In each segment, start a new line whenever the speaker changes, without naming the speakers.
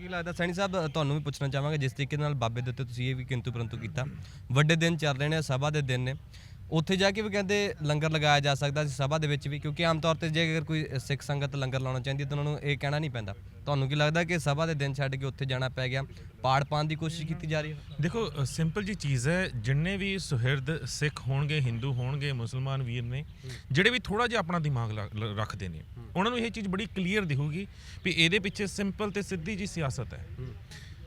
ਕੀ ਲੱਗਦਾ ਸੈਣੀ ਸਾਹਿਬ, ਤੁਹਾਨੂੰ ਵੀ ਪੁੱਛਣਾ ਚਾਹਾਂਗਾ, ਜਿਸ ਤਰੀਕੇ ਨਾਲ ਬਾਬੇ ਦੇ ਉੱਤੇ ਤੁਸੀਂ ਇਹ ਵੀ ਕਿੰਤੂ ਪਰੰਤੂ ਕੀਤਾ। ਵੱਡੇ ਦਿਨ ਚੱਲ ਰਹੇ ਨੇ, ਸਭਾ ਦੇ ਦਿਨ ਨੇ। ਉੱਥੇ ਜਾ ਕੇ ਵੀ ਕਹਿੰਦੇ ਲੰਗਰ ਲਗਾਇਆ ਜਾ ਸਕਦਾ ਸੀ ਸਭਾ ਦੇ ਵਿੱਚ ਵੀ ਕਿਉਂਕਿ ਆਮ ਤੌਰ ਤੇ ਜੇ ਅਗਰ ਕੋਈ ਸਿੱਖ ਸੰਗਤ ਲੰਗਰ ਲਾਉਣਾ ਚਾਹੁੰਦੀ ਹੈ ਤਾਂ ਉਹਨਾਂ ਨੂੰ ਇਹ ਕਹਿਣਾ ਨਹੀਂ ਪੈਂਦਾ। ਤੁਹਾਨੂੰ ਕੀ ਲੱਗਦਾ ਕਿ ਸਭਾ ਦੇ ਦਿਨ ਛੱਡ ਕੇ ਉੱਥੇ ਜਾਣਾ ਪੈ ਗਿਆ? ਪਾੜ ਪਾਉਣ ਦੀ ਕੋਸ਼ਿਸ਼ ਕੀਤੀ ਜਾ ਰਹੀ ਹੈ?
ਦੇਖੋ ਸਿੰਪਲ ਜੀ ਚੀਜ਼ ਹੈ ਜਿੰਨੇ ਵੀ ਸੁਹਿਰਦ ਸਿੱਖ ਹੋਣਗੇ ਹਿੰਦੂ ਹੋਣਗੇ ਮੁਸਲਮਾਨ ਵੀਰ ਨੇ ਜਿਹੜੇ ਵੀ ਥੋੜਾ ਜਿਹਾ ਆਪਣਾ ਦਿਮਾਗ ਰੱਖਦੇ ਨੇ। ਉਹਨਾਂ ਨੂੰ ਇਹ ਚੀਜ਼ ਬੜੀ ਕਲੀਅਰ ਦਿਖੂਗੀ ਵੀ ਇਹਦੇ ਪਿੱਛੇ ਸਿੰਪਲ ਤੇ ਸਿੱਧੀ ਜੀ ਸਿਆਸਤ ਹੈ।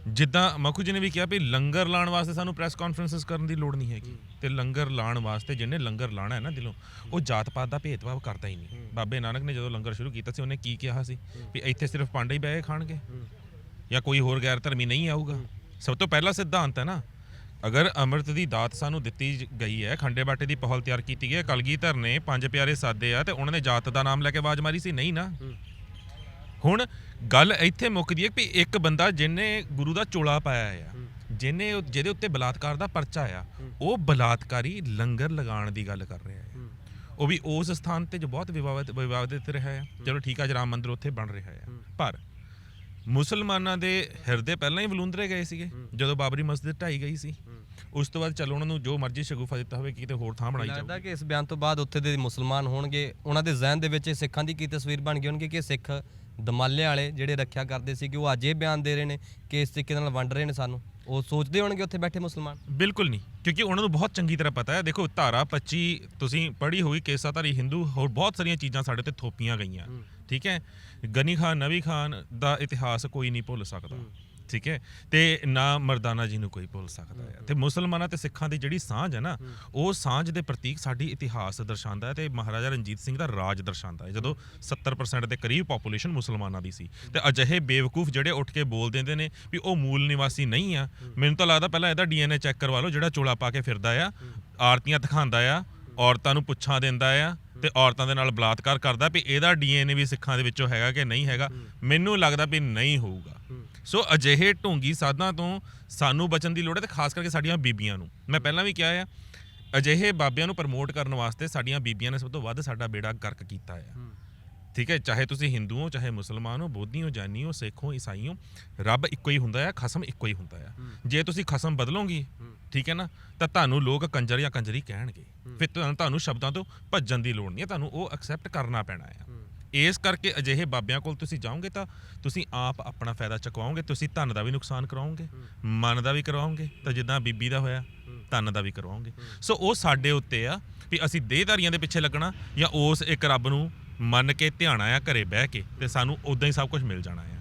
ਜਿੱਦਾਂ ਮਖੂ ਜੀ ਨੇ ਵੀ ਕਿਹਾ ਵੀ ਲੰਗਰ ਲਾਉਣ ਵਾਸਤੇ ਸਾਨੂੰ ਪ੍ਰੈਸ ਕਾਨਫਰੰਸਸ ਕਰਨ ਦੀ ਲੋੜ ਨਹੀਂ ਹੈਗੀ। ਤੇ ਲੰਗਰ ਲਾਉਣ ਵਾਸਤੇ ਜਿਹਨੇ ਲੰਗਰ ਲਾਣਾ ਹੈ ਨਾ ਦਿਲੋਂ ਉਹ ਜਾਤ ਪਾਤ ਦਾ ਭੇਦਭਾਵ ਕਰਦਾ ਹੀ ਨਹੀਂ। ਬਾਬੇ ਨਾਨਕ ਨੇ ਜਦੋਂ ਲੰਗਰ ਸ਼ੁਰੂ ਕੀਤਾ ਸੀ ਉਹਨੇ ਕੀ ਕਿਹਾ ਸੀ? ਵੀ ਇੱਥੇ ਸਿਰਫ ਪਾਂਡੇ ਹੀ ਬਹਿ ਕੇ ਖਾਣਗੇ। ਜਾਂ ਕੋਈ ਹੋਰ ਗੈਰ ਧਰਮੀ ਨਹੀਂ ਆਊਗਾ। ਸਭ ਤੋਂ ਪਹਿਲਾ ਸਿਧਾਂਤ ਹੈ ਨਾ ਅਗਰ ਅੰਮ੍ਰਿਤ ਦੀ ਦਾਤ ਸਾਨੂੰ ਦਿੱਤੀ ਗਈ ਹੈ ਖੰਡੇ ਬਾਟੇ ਦੀ ਪਹਲ ਤਿਆਰ ਕੀਤੀ ਗਈ ਹੈ ਕਲਗੀਧਰ ਨੇ ਪੰਜ ਪਿਆਰੇ ਸਾਦੇ ਆ ਤੇ ਉਹਨਾਂ ਨੇ ਜਾਤ ਦਾ ਨਾਮ ਲੈ ਕੇ ਆਵਾਜ਼ ਮਾਰੀ ਸੀ ਨਹੀਂ ਨਾ। ਹੁਣ ਗੱਲ ਇੱਥੇ ਮੁੱਕਦੀ ਹੈ ਵੀ ਇੱਕ ਬੰਦਾ ਜਿਹਨੇ ਗੁਰੂ ਦਾ ਚੋਲਾ ਪਾਇਆ ਆ ਜਿਹਨੇ ਜਿਹਦੇ ਉੱਤੇ ਬਲਾਤਕਾਰ ਦਾ ਪਰਚਾ ਆ ਉਹ ਬਲਾਤਕਾਰੀ ਲੰਗਰ ਲਗਾਉਣ ਦੀ ਗੱਲ ਕਰ ਰਿਹਾ ਹੈ। ਉਹ ਵੀ ਉਸ ਸਥਾਨ ਤੇ ਜੋ ਬਹੁਤ ਵਿਵਾਦਿਤ ਵਿਵਾਦਿਤ ਰਿਹਾ ਹੈ। ਚਲੋ ਠੀਕ ਆ ਅੱਜ ਰਾਮ ਮੰਦਿਰ ਉੱਥੇ ਬਣ ਰਿਹਾ ਹੈ। ਪਰ ਮੁਸਲਮਾਨਾਂ ਦੇ ਹਿਰਦੇ ਪਹਿਲਾਂ ਹੀ ਬਲੂੰਦਰੇ ਗਏ ਸੀਗੇ ਜਦੋਂ ਬਾਬਰੀ ਮਸਜਿਦ ਢਾਈ ਗਈ ਸੀ। ਉਸ ਤੋਂ ਬਾਅਦ ਚਲੋ ਉਹਨਾਂ ਨੂੰ ਜੋ ਮਰਜ਼ੀ ਸ਼ਗੂਫਾ ਦਿੱਤਾ ਹੋਵੇ ਕਿਤੇ ਹੋਰ ਥਾਂ ਬਣਾਈ ਜਾਵੇ
ਲੱਗਦਾ ਕਿ ਇਸ ਬਿਆਨ ਤੋਂ ਬਾਅਦ ਉੱਥੇ ਦੇ ਮੁਸਲਮਾਨ ਹੋਣਗੇ ਉਹਨਾਂ ਦੇ ਜ਼ਿਹਨ ਦੇ ਵਿੱਚ ਇਹ ਸਿੱਖਾਂ ਦੀ ਕੀ ਤਸਵੀਰ ਬਣ ਗਈ ਹੋਣਗੀ ਕਿ ਇਹ ਸਿੱਖ ਦਮਾਲੇ ਵਾਲੇ ਜਿਹੜੇ ਰੱਖਿਆ ਕਰਦੇ ਸੀ ਕਿ ਉਹ ਅੱਜ ਇਹ ਬਿਆਨ ਦੇ ਰਹੇ ਨੇ ਕਿ ਇਸ ਤਰੀਕੇ ਨਾਲ ਵੰਡ ਰਹੇ ਨੇ ਸਾਨੂੰ। ਉਹ ਸੋਚਦੇ ਹੋਣਗੇ ਉੱਥੇ ਬੈਠੇ ਮੁਸਲਮਾਨ?
ਬਿਲਕੁਲ ਨਹੀਂ ਕਿਉਂਕਿ ਉਹਨਾਂ ਨੂੰ ਬਹੁਤ ਚੰਗੀ ਤਰ੍ਹਾਂ ਪਤਾ ਹੈ। ਦੇਖੋ ਧਾਰਾ 25 ਤੁਸੀਂ ਪੜ੍ਹੀ ਹੋਈ ਕੇਸਾਧਾਰੀ ਹਿੰਦੂ ਹੋਰ ਬਹੁਤ ਸਾਰੀਆਂ ਚੀਜ਼ਾਂ ਸਾਡੇ ਤੇ ਥੋਪੀਆਂ ਗਈਆਂ। ਠੀਕ ਹੈ? ਗਨੀ ਖਾਨ ਨਵੀ ਖਾਨ ਦਾ ਇਤਿਹਾਸ ਕੋਈ ਨਹੀਂ ਭੁੱਲ ਸਕਦਾ। ਠੀਕ ਹੈ? ਤੇ ਨਾ ਮਰਦਾਨਾ ਜੀ ਨੂੰ ਕੋਈ ਭੁੱਲ ਸਕਦਾ ਹੈ। ਤੇ ਮੁਸਲਮਾਨਾਂ ਤੇ ਸਿੱਖਾਂ ਦੀ ਜਿਹੜੀ ਸਾਂਝ ਹੈ ਨਾ ਉਹ ਸਾਂਝ ਦੇ ਪ੍ਰਤੀਕ ਸਾਡੀ ਇਤਿਹਾਸ ਦਰਸਾਉਂਦਾ ਹੈ ਤੇ ਮਹਾਰਾਜਾ ਰਣਜੀਤ ਸਿੰਘ ਦਾ ਰਾਜ ਦਰਸਾਉਂਦਾ ਹੈ। ਜਦੋਂ 70% ਦੇ ਕਰੀਬ ਪੋਪੂਲੇਸ਼ਨ ਮੁਸਲਮਾਨਾਂ ਦੀ ਸੀ। ਤੇ ਅਜਿਹੇ ਬੇਵਕੂਫ ਜਿਹੜੇ ਉੱਠ ਕੇ ਬੋਲ ਦਿੰਦੇ ਨੇ ਵੀ ਉਹ ਮੂਲ ਨਿਵਾਸੀ ਨਹੀਂ ਆ। ਮੈਨੂੰ ਤਾਂ ਲੱਗਦਾ ਪਹਿਲਾਂ ਇਹਦਾ ਡੀਐਨਏ ਚੈੱਕ ਕਰਵਾ ਲਓ ਜਿਹੜਾ ਚੋਲਾ ਪਾ ਕੇ ਫਿਰਦਾ ਆ ਆਰਤੀਆਂ ਦਿਖਾਉਂਦਾ ਆ ਔਰਤਾਂ ਨੂੰ ਪੁੱਛਾਂ ਦਿੰਦਾ ਆ ਤੇ ਔਰਤਾਂ ਦੇ ਨਾਲ ਬਲਾਤਕਾਰ ਕਰਦਾ ਵੀ ਇਹਦਾ ਡੀਐਨਏ ਵੀ ਸਿੱਖਾਂ ਦੇ ਵਿੱਚੋਂ ਹੈਗਾ ਕਿ ਨਹੀਂ ਹੈਗਾ ਮੈਨੂੰ ਲੱਗਦਾ ਵੀ ਨਹੀਂ ਹੋਊਗਾ। ਸੋ ਅਜਿਹੇ ਢੋਂਗੀ ਸਾਧਾਂ ਤੋਂ ਸਾਨੂੰ ਬਚਣ ਦੀ ਲੋੜ ਹੈ ਤੇ ਖਾਸ ਕਰਕੇ ਸਾਡੀਆਂ ਬੀਬੀਆਂ ਨੂੰ। ਮੈਂ ਪਹਿਲਾਂ ਵੀ ਕਿਹਾ ਆ ਅਜਿਹੇ ਬਾਬਿਆਂ ਨੂੰ ਪ੍ਰਮੋਟ ਕਰਨ ਵਾਸਤੇ ਸਾਡੀਆਂ ਬੀਬੀਆਂ ਨੇ ਸਭ ਤੋਂ ਵੱਧ ਸਾਡਾ ਬੇੜਾ ਗਰਕ ਕੀਤਾ ਆ। ਠੀਕ ਹੈ ਚਾਹੇ ਤੁਸੀਂ ਹਿੰਦੂ ਹੋ ਚਾਹੇ ਮੁਸਲਮਾਨ ਹੋ ਬੋਧੀ ਹੋ ਜਾਨੀ ਹੋ ਸਿੱਖ ਹੋ ਈਸਾਈ ਹੋ ਰੱਬ ਇੱਕੋ ਹੀ ਹੁੰਦਾ ਹੈ ਖਸਮ ਇੱਕੋ ਹੀ ਹੁੰਦਾ ਹੈ। ਜੇ ਤੁਸੀਂ ਖਸਮ ਬਦਲੋਗੇ ਠੀਕ ਹੈ ਨਾ? ਤਾਂ ਤੁਹਾਨੂੰ ਲੋਕ ਕੰਜਰ ਜਾਂ ਕੰਜਰੀ ਕਹਿਣਗੇ। ਫਿਰ ਤੁਹਾਨੂੰ ਤੁਹਾਨੂੰ ਸ਼ਬਦਾਂ ਤੋਂ ਭੱਜਣ ਦੀ ਲੋੜ ਨਹੀਂ ਹੈ ਤੁਹਾਨੂੰ ਉਹ ਐਕਸੈਪਟ ਕਰਨਾ ਪੈਣਾ ਹੈ। ਇਸ ਕਰਕੇ ਅਜਿਹੇ ਬਾਬਿਆਂ ਕੋਲ ਤੁਸੀਂ ਜਾਓਗੇ ਤਾਂ ਤੁਸੀਂ ਆਪ ਆਪਣਾ ਫਾਇਦਾ ਚੁਕਵਾਓਗੇ ਤੁਸੀਂ ਧਨ ਦਾ ਵੀ ਨੁਕਸਾਨ ਕਰਾਓਗੇ ਮਨ ਦਾ ਵੀ ਕਰਾਓਗੇ ਤਾਂ ਜਿੱਦਾਂ ਬੀਬੀ ਦਾ ਹੋਇਆ ਧਨ ਦਾ ਵੀ ਕਰਵਾਓਗੇ ਸੋ ਉਹ ਸਾਡੇ ਉੱਤੇ ਆ ਵੀ ਅਸੀਂ ਦੇਹਧਾਰੀਆਂ ਦੇ ਪਿੱਛੇ ਲੱਗਣਾ ਜਾਂ ਉਸ ਇੱਕ ਰੱਬ ਨੂੰ ਮੰਨ ਕੇ ਧਿਆਣਾ ਆ ਘਰੇ ਬਹਿ ਕੇ ਤੇ ਸਾਨੂੰ ਉਦਾਂ ਹੀ ਸਭ ਕੁਝ ਮਿਲ ਜਾਣਾ ਆ।